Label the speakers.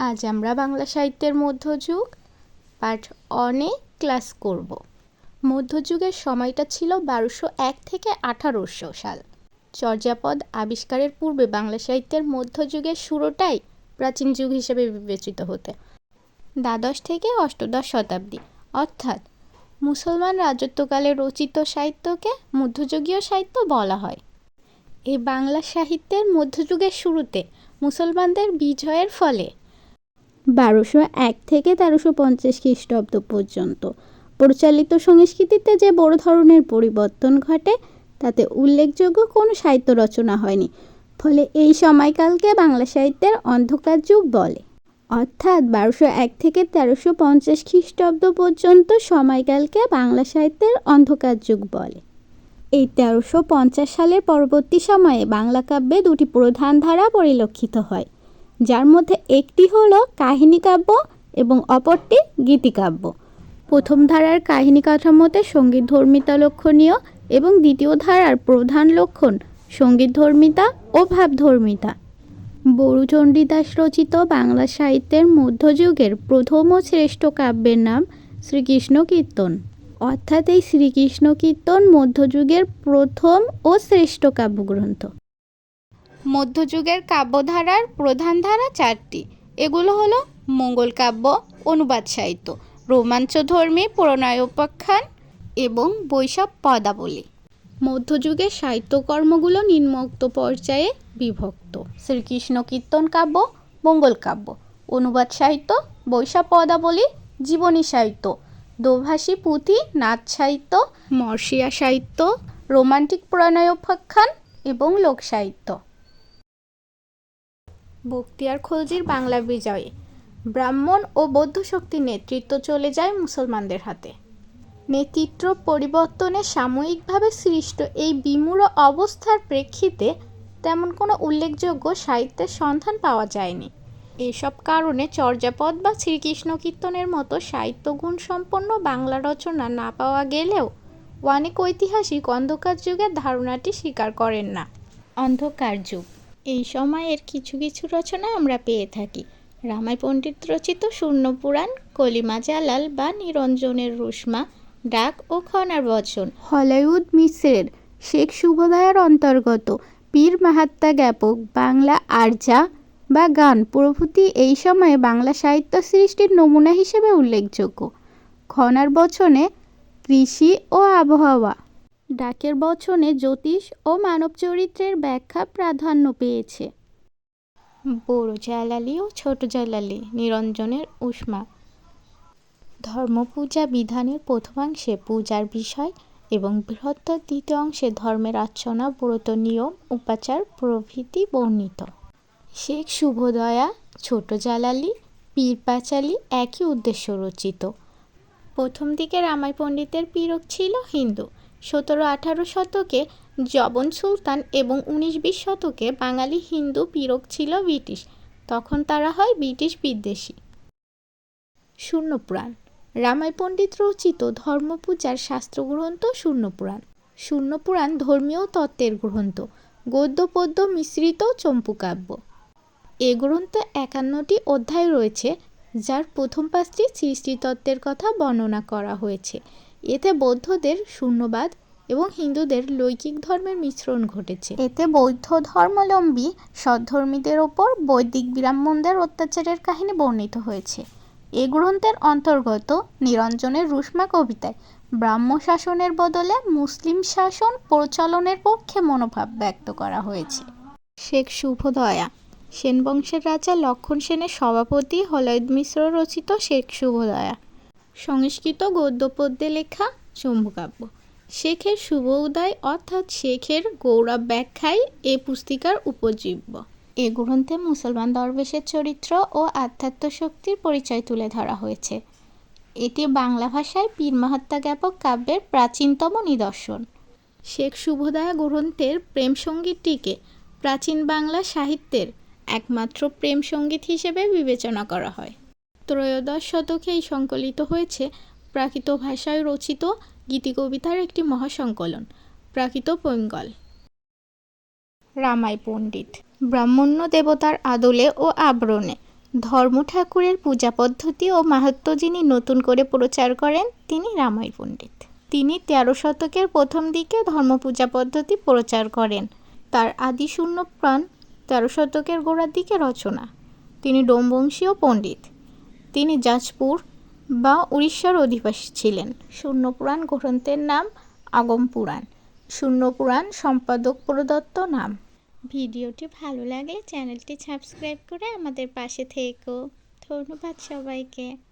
Speaker 1: আজ আমরা বাংলা সাহিত্যের মধ্যযুগ পাঠ অনে ক্লাস করব। মধ্যযুগের সময়টা ছিল বারোশো এক থেকে আঠারোশো সাল। চর্যাপদ আবিষ্কারের পূর্বে বাংলা সাহিত্যের মধ্যযুগের শুরুটাই প্রাচীন যুগ হিসেবে বিবেচিত হতে। দ্বাদশ থেকে অষ্টদশ শতাব্দী, অর্থাৎ মুসলমান রাজত্বকালে রচিত সাহিত্যকে মধ্যযুগীয় সাহিত্য বলা হয়। এই বাংলা সাহিত্যের মধ্যযুগের শুরুতে মুসলমানদের বিজয়ের ফলে বারোশো এক থেকে তেরোশো পঞ্চাশ খ্রিস্টাব্দ পর্যন্ত। পরিচালিত সংস্কৃতিতে যে বড় ধরনের পরিবর্তন ঘটে, তাতে উল্লেখযোগ্য কোনো সাহিত্য রচনা হয়নি। ফলে এই সময়কালকে বাংলা সাহিত্যের অন্ধকার যুগ বলে। অর্থাৎ বারোশো এক থেকে তেরোশো পঞ্চাশ খ্রিস্টাব্দ পর্যন্ত সময়কালকে বাংলা সাহিত্যের অন্ধকার যুগ বলে। এই তেরোশো পঞ্চাশ সালের পরবর্তী সময়ে বাংলা কাব্যে দুটি প্রধান ধারা পরিলক্ষিত হয়। যার মধ্যে একটি হলো কাহিনী কাব্য এবং অপরটি গীতিকাব্য প্রথম ধারার কাহিনী কাঠামোতে সংগীত ধর্মিতা লক্ষণীয় এবং দ্বিতীয় ধারার প্রধান লক্ষণ সংগীত ধর্মিতা ও ভাবধর্মিতা বরুচণ্ডীদাস রচিত বাংলা সাহিত্যের মধ্যযুগের প্রথম ও শ্রেষ্ঠ কাব্যের নাম শ্রীকৃষ্ণ কীর্তন। অর্থাৎ এই শ্রীকৃষ্ণ কীর্তন মধ্যযুগের প্রথম ও শ্রেষ্ঠ কাব্যগ্রন্থ। মধ্যযুগের কাব্যধারার প্রধান ধারা চারটি। এগুলো হলো মঙ্গল কাব্য, অনুবাদ সাহিত্য, রোমাঞ্চধর্মী প্রণয়োপাখ্যান এবং বৈশাখ পদাবলী। মধ্যযুগের সাহিত্যকর্মগুলো নিম্নোক্ত পর্যায়ে বিভক্ত। শ্রীকৃষ্ণ কীর্তন কাব্য, মঙ্গল কাব্য, অনুবাদ সাহিত্য, বৈশাখ পদাবলী, জীবনী সাহিত্য, দোভাষী পুঁথি, নাচ সাহিত্য মর্ষিয়া সাহিত্য, রোমান্টিক প্রণয়োপাখ্যান এবং লোক সাহিত্য বক্তিয়ার খলজির বাংলা বিজয়ে। ব্রাহ্মণ ও বৌদ্ধ শক্তির নেতৃত্ব চলে যায় মুসলমানদের হাতে। নেতৃত্ব পরিবর্তনে সাময়িকভাবে সৃষ্ট এই বিমূঢ় অবস্থার প্রেক্ষিতে তেমন কোনো উল্লেখযোগ্য সাহিত্যের সন্ধান পাওয়া যায়নি। এসব কারণে চর্যাপদ বা শ্রীকৃষ্ণ কীর্তনের মতো সাহিত্যগুণ সম্পন্ন বাংলা রচনা না পাওয়া গেলেও অনেক ঐতিহাসিক অন্ধকার যুগের ধারণাটি স্বীকার করেন না। অন্ধকার যুগ। এই সময়ের কিছু কিছু রচনা আমরা পেয়ে থাকি। রামাই পণ্ডিত রচিত শূন্যপুরাণ কলিমা জালাল বা নিরঞ্জনের রুশমা, ডাক ও খনার বচন, হলিউড মিশ্রের শেখ শুভদয়ার অন্তর্গত, পীর মাহাত্মা জ্ঞাপক, বাংলা আর্যা বা গান প্রভৃতি এই সময়ে বাংলা সাহিত্য সৃষ্টির নমুনা হিসেবে উল্লেখযোগ্য। খনার বচনে কৃষি ও আবহাওয়া ডাকের বচনে জ্যোতিষ ও মানব চরিত্রের ব্যাখ্যা প্রাধান্য পেয়েছে। বড় জালালি ও ছোট জালালি, নিরঞ্জনের উষ্মা। ধর্মপূজা বিধানের প্রথমাংশে পূজার বিষয় এবং বৃহত্তর দ্বিতীয় অংশে ধর্মের আর্চনা ব্রত নিয়ম, উপাচার প্রভৃতি বর্ণিত। শেখ শুভদয়া, ছোট জালালি, পীর পাঁচালি একই উদ্দেশ্য রচিত। প্রথম দিকে রামাই পণ্ডিতের পীরক ছিল হিন্দু। সতেরো আঠারো শতকে জবন সুলতান এবং উনিশ বিশ শতকে বাঙালি হিন্দু পীরক ছিল ব্রিটিশ। তখন তারা হয় ব্রিটিশ বিদ্বেষী। শূন্যপুরাণ। রামাই পণ্ডিত রচিত ধর্মপূজার শাস্ত্রগ্রন্থ শূন্যপুরাণ। শূন্যপুরাণ ধর্মীয় তত্ত্বের গ্রন্থ। গদ্য পদ্য মিশ্রিত চম্পুকাব্য। এ গ্রন্থে একান্নটি অধ্যায় রয়েছে, যার প্রথম পাঁচটি সৃষ্টিতত্ত্বের কথা বর্ণনা করা হয়েছে। এতে বৌদ্ধদের শূন্যবাদ এবং হিন্দুদের লৈকিক ধর্মের মিশ্রণ ঘটেছে। এতে বৌদ্ধ ধর্মাবলম্বী সদ্ধর্মীদের ওপর বৈদিক ব্রাহ্মণদের অত্যাচারের কাহিনী বর্ণিত হয়েছে। এ গ্রন্থের অন্তর্গত নিরঞ্জনের রুশমা কবিতায় ব্রাহ্ম শাসনের বদলে মুসলিম শাসন প্রচলনের পক্ষে মনোভাব ব্যক্ত করা হয়েছে। শেখ শুভদয়া সেন বংশের রাজা লক্ষণ সেনের সভাপতি হলদ মিশ্র রচিত শেখ শুভদয়া। সংস্কৃত গদ্যপদ্যে লেখা চম্বুকাব্য শেখের শুভ উদয় অর্থাৎ শেখের গৌরব ব্যাখ্যায় এ পুস্তিকার উপজীব্য। এ গ্রন্থে মুসলমান দরবেশের চরিত্র ও আধ্যাত্ম শক্তির পরিচয় তুলে ধরা হয়েছে। এটি বাংলা ভাষায় পীর মাহাত্মা জ্ঞাপক কাব্যের প্রাচীনতম নিদর্শন। শেখ শুভদয়া গ্রন্থের প্রেম সঙ্গীতটিকে প্রাচীন বাংলা সাহিত্যের একমাত্র প্রেম সংগীত হিসেবে বিবেচনা করা হয়। ত্রয়োদশ শতকে এই সংকলিত হয়েছে প্রাকৃত ভাষায় রচিত গীতিকবিতার একটি মহাসংকলন, প্রাকৃত পৈঙ্গল। রামাই পণ্ডিত। ব্রাহ্মণ্য দেবতার আদলে ও আবরণে ধর্ম ঠাকুরের পূজা পদ্ধতি ও মাহাত্ম্য যিনি নতুন করে প্রচার করেন, তিনি রামাই পণ্ডিত। তিনি তেরো শতকের প্রথম দিকে ধর্ম পূজা পদ্ধতি প্রচার করেন। তার আদি শূন্য প্রাণ তেরো শতকের গোড়ার দিকে রচনা। তিনি ডোমবংশীয় পণ্ডিত। তিনি যাজপুর বা উড়িষ্যার অধিবাসী ছিলেন। শূন্য পুরাণ গ্রন্থের নাম আগম পুরাণ। শূন্য পুরাণ সম্পাদক প্রদত্ত নাম। ভিডিওটি ভালো লাগলে চ্যানেলটি সাবস্ক্রাইব করে আমাদের পাশে থেকো। ধন্যবাদ সবাইকে।